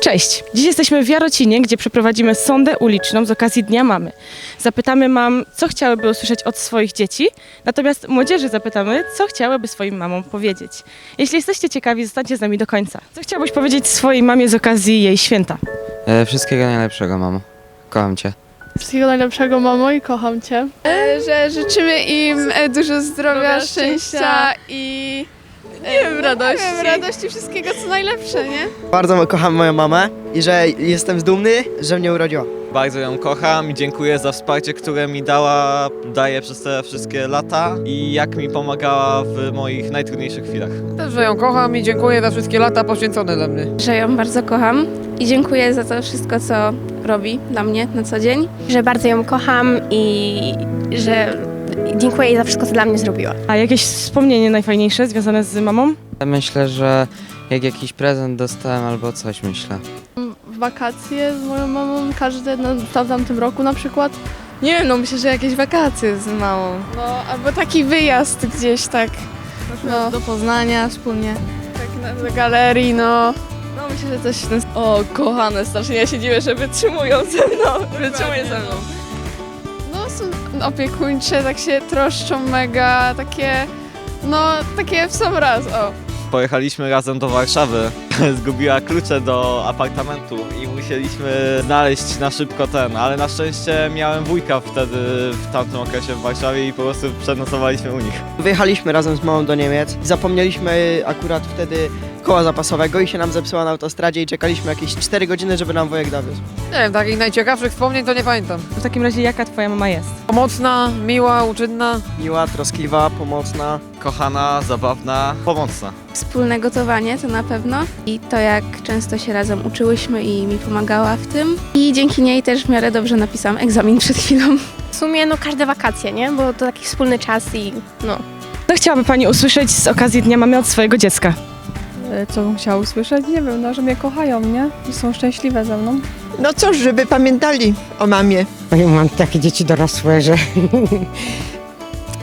Cześć! Dziś jesteśmy w Jarocinie, gdzie przeprowadzimy sondę uliczną z okazji Dnia Mamy. Zapytamy mam, co chciałyby usłyszeć od swoich dzieci, natomiast młodzieży zapytamy, co chciałyby swoim mamom powiedzieć. Jeśli jesteście ciekawi, zostańcie z nami do końca. Co chciałabyś powiedzieć swojej mamie z okazji jej święta? E, wszystkiego najlepszego, mamo. Kocham cię. Wszystkiego najlepszego, mamo, i kocham cię. E, że życzymy im e, dużo zdrowia, Zdrowia, szczęścia szczęścia i Nie wiem, radości. nie wiem, radości, wszystkiego co najlepsze, nie? Bardzo kocham moją mamę i że jestem dumny, że mnie urodziła. Bardzo ją kocham i dziękuję za wsparcie, które mi dała, daje przez te wszystkie lata i jak mi pomagała w moich najtrudniejszych chwilach. Też, że ją kocham i dziękuję za wszystkie lata poświęcone dla mnie. że ją bardzo kocham i dziękuję za to wszystko, co robi dla mnie na co dzień. że bardzo ją kocham i że dziękuję jej za wszystko, co dla mnie zrobiła. A jakieś wspomnienie najfajniejsze związane z mamą? Myślę, że jak jakiś prezent dostałem albo coś, myślę. Wakacje z moją mamą, każde no, w tamtym roku na przykład. Nie wiem, no myślę, że jakieś wakacje z mamą. No, albo taki wyjazd gdzieś tak, no, Do Poznania wspólnie. tak na, do galerii, no. No myślę, że coś w ten... O, kochane, strasznie ja się dziwię, że wytrzymują ze mną, wytrzymuje ze mną. Opiekuńcze, tak się troszczą mega, takie, no takie w sam raz, o. Pojechaliśmy razem do Warszawy. Zgubiła klucze do apartamentu i musieliśmy znaleźć na szybko ten, ale na szczęście miałem wujka wtedy w tamtym okresie w Warszawie i po prostu przenocowaliśmy u nich. Wyjechaliśmy razem z mamą do Niemiec. Zapomnieliśmy akurat wtedy koła zapasowego i się nam zepsuła na autostradzie i czekaliśmy jakieś 4 godziny, żeby nam wujek dowiózł. Nie wiem, takich najciekawszych wspomnień to nie pamiętam. W takim razie jaka twoja mama jest? Pomocna, miła, uczynna. Miła, troskliwa, pomocna. Kochana, zabawna, pomocna. Wspólne gotowanie to na pewno i to, jak często się razem uczyłyśmy i mi pomagała w tym. I dzięki niej też w miarę dobrze napisałam egzamin przed chwilą. W sumie no każde wakacje, nie? Bo to taki wspólny czas i no. Co chciałaby Pani usłyszeć z okazji Dnia Mamy od swojego dziecka? E, Co bym chciała usłyszeć? Nie wiem, no, że mnie kochają, nie? I są szczęśliwe ze mną. No cóż, żeby pamiętali o mamie. Bo ja mam takie dzieci dorosłe, że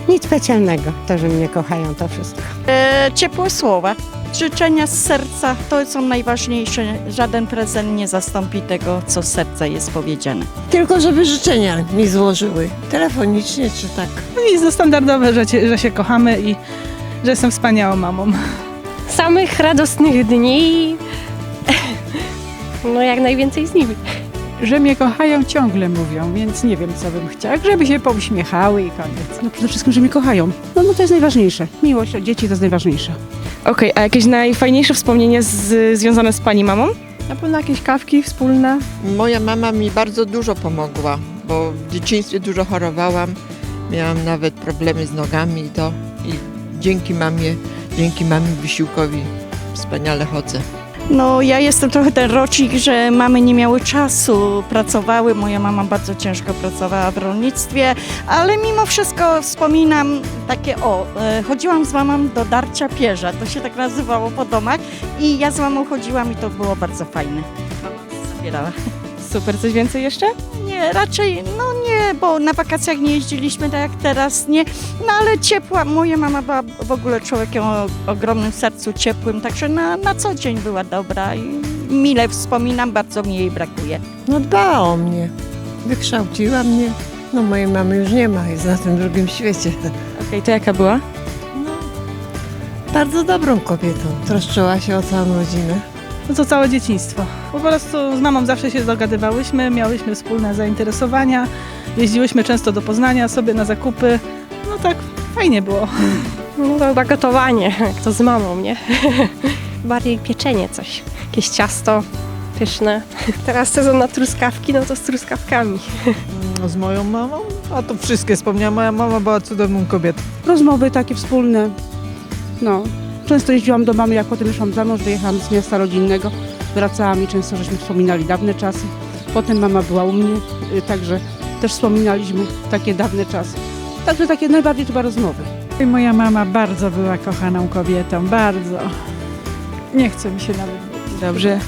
nic specjalnego. To, że mnie kochają, to wszystko. E, ciepłe słowa, życzenia z serca to są najważniejsze. Żaden prezent nie zastąpi tego, co z serca jest powiedziane. Tylko żeby życzenia mi złożyły. Telefonicznie czy tak. I za standardowe, że, że się kochamy i że jestem wspaniałą mamą. Samych radosnych dni no jak najwięcej z nimi. Że mnie kochają ciągle mówią, więc nie wiem, co bym chciała. Żeby się pouśmiechały i koniec. No przede wszystkim, że mnie kochają. No, no to jest najważniejsze. Miłość od dzieci to jest najważniejsze. Okej, a jakieś najfajniejsze wspomnienie z, związane z Pani mamą? Na pewno jakieś kawki wspólne. Moja mama mi bardzo dużo pomogła, bo w dzieciństwie dużo chorowałam. Miałam nawet problemy z nogami i to. I dzięki mamie, dzięki mamie wysiłkowi wspaniale chodzę. No, ja jestem trochę ten rocznik, że mamy nie miały czasu, pracowały. Moja mama bardzo ciężko pracowała w rolnictwie, ale mimo wszystko wspominam takie, o, e, chodziłam z mamą do darcia pierza, to się tak nazywało po domach i ja z mamą chodziłam i to było bardzo fajne. Mama zabierała. Super, coś więcej jeszcze? Nie, raczej, no nie, bo na wakacjach nie jeździliśmy tak jak teraz, nie. No ale ciepła, moja mama była w ogóle człowiekiem o ogromnym sercu ciepłym, także na, na co dzień była dobra i mile wspominam, bardzo mi jej brakuje. No dbała o mnie. Wykształciła mnie. No mojej mamy już nie ma, jest na tym drugim świecie. Okej, to jaka była? Bardzo dobrą kobietą. Troszczyła się o całą rodzinę. No to całe dzieciństwo. Po prostu z mamą zawsze się dogadywałyśmy, miałyśmy wspólne zainteresowania, jeździłyśmy często do Poznania sobie na zakupy. No tak, fajnie było. No to chyba gotowanie, jak to z mamą, nie? Bardziej pieczenie coś, jakieś ciasto pyszne. Teraz sezon na truskawki, no to z truskawkami. Z moją mamą? A to wszystkie wspomniałam. Moja mama była cudowną kobietą. Rozmowy takie wspólne. No. Często jeździłam do mamy, jak potem wyszłam za mąż, wyjechałam z miasta rodzinnego. Wracałam i często żeśmy wspominali dawne czasy. Potem mama była u mnie, y, także też wspominaliśmy takie dawne czasy. Także takie najbardziej chyba rozmowy. Moja mama bardzo była kochaną kobietą, bardzo. Nie chce mi się nawet mówić. Dobrze.